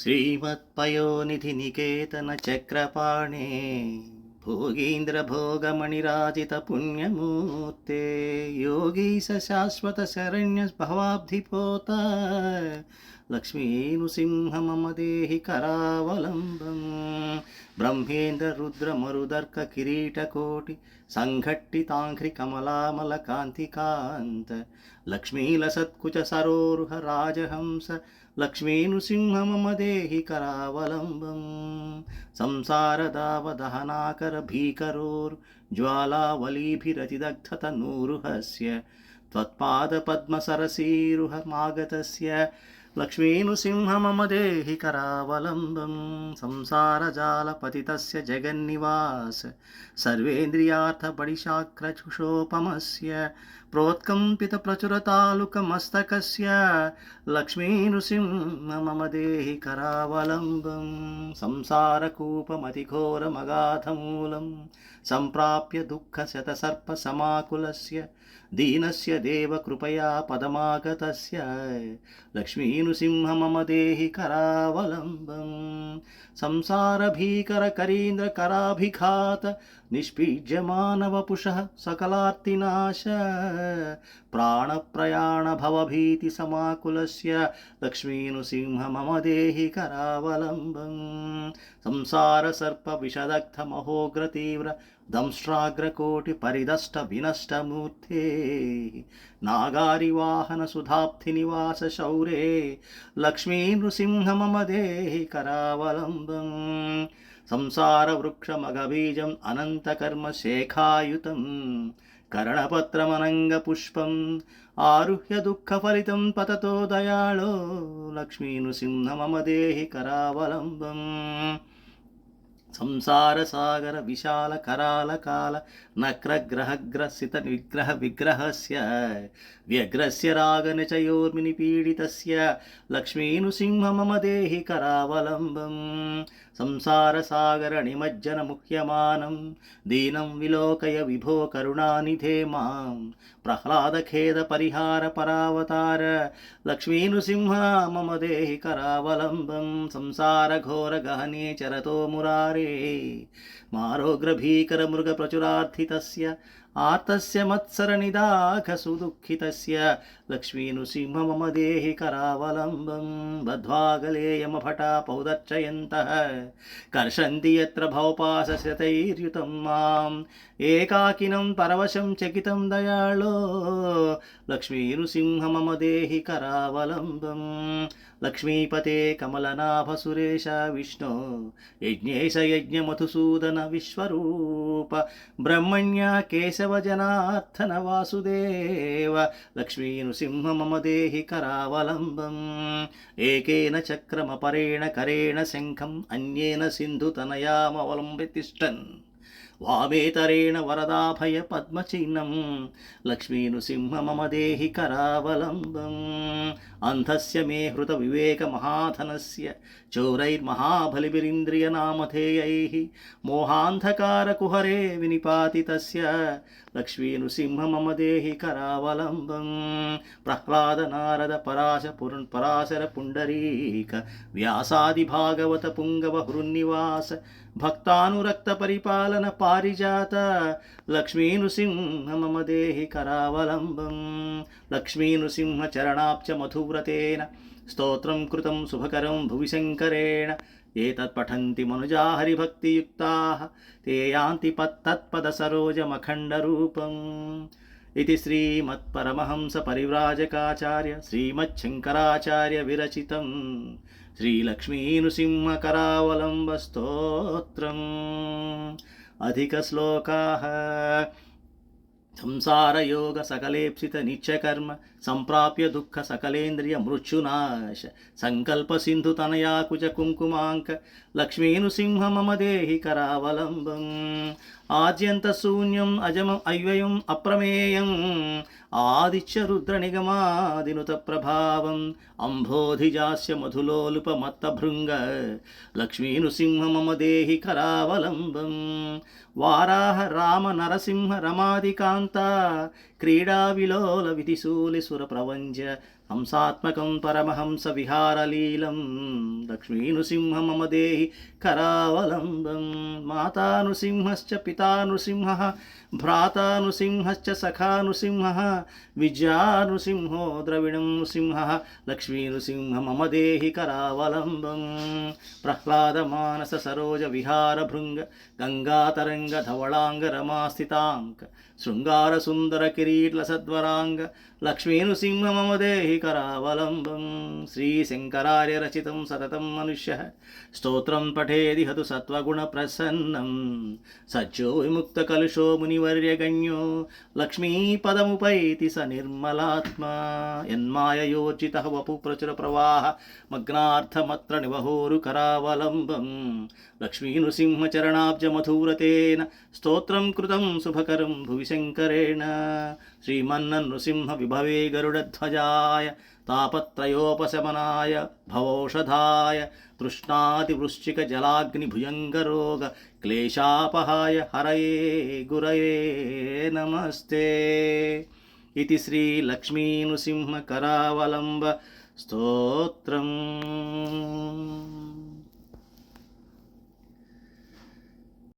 श्रीमत्पयोनिधिनिकेतनचक्रपाणे भोगीन्द्रभोगमणिराजितपुण्यमूर्ते योगीश शाश्वतशरण्यभवाब्धिपोत लक्ष्मीनुसिंह मम देहि करावलम्बम् ब्रह्मेन्द्ररुद्रमरुदर्ककिरीटकोटि सङ्घट्टिताङ्घ्रिकमलामलकान्तिकान्त लक्ष्मीलसत्कुच सरोरुह राजहंस लक्ष्मीनुसिंह मम देहि करावलम्बम् संसारदावदहनाकरभीकरोर्ज्वालावलीभिरतिदग्धतनूरुहस्य त्वत्पादपद्मसरसीरुहमागतस्य లక్ష్మీనుసింహ మమ దేహి కరావలంబం సంసారజాలపతితస్య జగన్నివాస్. సర్వేంద్రియార్థపడిశాక్రచుషోపమస్య ప్రోత్కంపితప్రచురతాలుకమస్తకస్య లక్ష్మీనుసింహ మమ దేహి కరావలంబం సంసారకూపమతిఘోరమగాధమూలం. సంప్రాప్య దుఃఖశతసర్పసమాకులస్య. दीनस्य देवकृपया पदमागतस्य लक्ष्मीनृसिंह मम देहि करावलम्बं संसारभीकरकरीन्द्रकराभिघात निष्पीड्यमानवपुषः सकलार्तिनाश प्राणप्रयाणभवभीतिसमाकुलस्य लक्ष्मीनृसिंह मम देहि करावलम्बं संसारसर्पविषदग्धमहोग्रतीव्र दंष्ट्राग्रकोटिपरिदष्टविनष्टमूर्ते नागारिवाहनसुधाब्धिनिवासशौरे लक्ष्मीनृसिंह मम देहि సంసార వృక్షమగబీజం అనంత కర్మ శేఖాయుతం కరణపత్రమనంగ పుష్పం ఆరుహ్య దుఃఖ ఫలితం పతతో దయాళో లక్ష్మీనృసింహ మమ దేహి కరావలంబం సంసార సాగర విశాల కరాల కాల నక్ర గ్రహగ్రసిత విగ్రహ విగ్రహస్య వ్యగ్రస్య రాగ నిచయోర్మిని పీడితస్య లక్ష్మీనుసింహ మమ దేహి కరావలంబం సంసార సాగర నిమజ్జన ముహ్యమానం దీనం విలోకయ విభో కరుణానిధే మాం ప్రహ్లాద ఖేద పరిహార పరావతార లక్ష్మీనుసింహ మమ దేహి కరావలంబం సంసార ఘోర గహనే చరతో మురారి मारोग्रभीकरमृगप्रचुरार्थितस्य आर्तस्य मत्सरनिदाघसुदुःखितस्य लक्ष्मीनुसिंह मम देहि करावलम्बं बद्ध्वागलेयमभटा पौदर्चयन्तः कर्षन्ति यत्र भवपाशशतैर्युतं माम् एकाकिनं परवशं चकितं दयाळो लक्ष्मीनृसिंह मम देहि करावलम्बं लक्ष्मीपते कमलनाभसुरेश विष्णो यज्ञेश यज्ञमधुसूदन विश्वरूप ब्रह्मण्य కేశవజనార్దన వాసుదేవ లక్ష్మీ నృసింహ మమ దేహి కరావలంబం ఏకేన చక్రమపరేణ కరేణ శంఖం అన్యేన సింధు తనయామవలంబితిష్టన్. వావేతరేణ వరదాభయ పద్మచిహ్నం లక్ష్మీనృసింహ మమ దేహి కరావలంబం. అంధస్య మే హృత వివేక మహాధనస్య చౌరైర్మహాబలిబిరింద్రియనామధేయైః మోహాంధకారకుహరే వినిపాతి తస్య లక్ష్మీనృసింహ మమ దేహి కరావలంబం. ప్రహ్లాద నారద పరాశ పురుణ్ పరాశర పుండరీక వ్యాసాది భాగవత పుంగవ హృన్నివాస భక్తానురక్త పరిపాలన పారిజాత లక్ష్మీ నృసింహ మమ దేహి కరావలంబం లక్ష్మీ నృసింహ చరణాబ్చ మధువ్రతేన స్తోత్రం కృతం శుభకరం భువి శంకరేణ ఏతత్ మనుజా హరిభక్తియుక్తా తే యాంతి పత్తత్పద సరోజమఖండరూపం यान्ति तत्पदसरोजमखण्डरूपम् इति श्रीमत्परमहंसपरिव्राजकाचार्य श्रीमच्छङ्कराचार्य विरचितं श्रीलक्ष्मीनृसिंहकरावलम्बस्तोत्रम् अधिकश्लोकाः संसारयोगसकलेप्सितनित्यकर्म सम्प्राप्य दुःखसकलेन्द्रियमृत्युनाश सङ्कल्पसिन्धुतनया कुजकुङ्कुमाङ्क लक्ष्मीनुसिंह मम देहि करावलम्बम् ఆద్యంత శూన్యం అజమ అవ్యయం అప్రమేయం ఆదిత్య రుద్ర నిగమాదినుత ప్రభావం అంభోధిజాస్య మధులోలుప మత్త భృంగ లక్ష్మీను సింహ మమ దేహి కరావలంబం వారాహ రామ నరసింహ రమాదికాంత క్రీడా విలోల విధిశూలి సుర ప్రవంజ హంసాత్మకం పరమహంస విహారలీలం లక్ష్మీనుసింహ మమ దేహి కరావలంబం మాతానుసింహశ్చ పిత పితానుసింహ భ్రాతానుసింహశ్చ సఖానుసింహ విద్యానృసింహో ద్రవిణం నృసింహ లక్ష్మీనుసింహ మమ దేహి కరావలంబం. ప్రహ్లాదమానస సరోజ విహార భృంగ గంగాతరంగ ధవళాంగ రమాస్థితాంక శృంగార సుందర కిరీట్ల సద్వరాంగ లక్ష్మీనుసింహ మమ దేహి కరావలంబం. శ్రీశంకరార్య రచితం సతతం మనుష్య స్తోత్రం పఠేది హతు సత్వగుణ ప్రసన్నం. సత్యో విముక్త కలుషో మునివర్యగణ్యో లక్ష్మీపదముపైతి స నిర్మలాత్మ. యన్మాయయోర్జిత వపు ప్రచుర ప్రవాహ మగ్నార్థమత్ర నివహోరు కరావలంబం. లక్ష్మీనృసింహచరణాబ్జమధూరతేన స్తోత్రం కృతం శుభకరం భువి శంకరేణ శ్రీమన్న నృసింహ విభవే గరుడధ్వజాయ తాపత్రయోపశమనాయ భవౌషధాయ తృష్ణాతివృశ్చిక జలాగ్ని భుజంగరోగ క్లేశాపహాయ హరయే గురయే నమస్తే ఇది శ్రీ లక్ష్మీనృసింహ కరావలంబ స్తోత్రం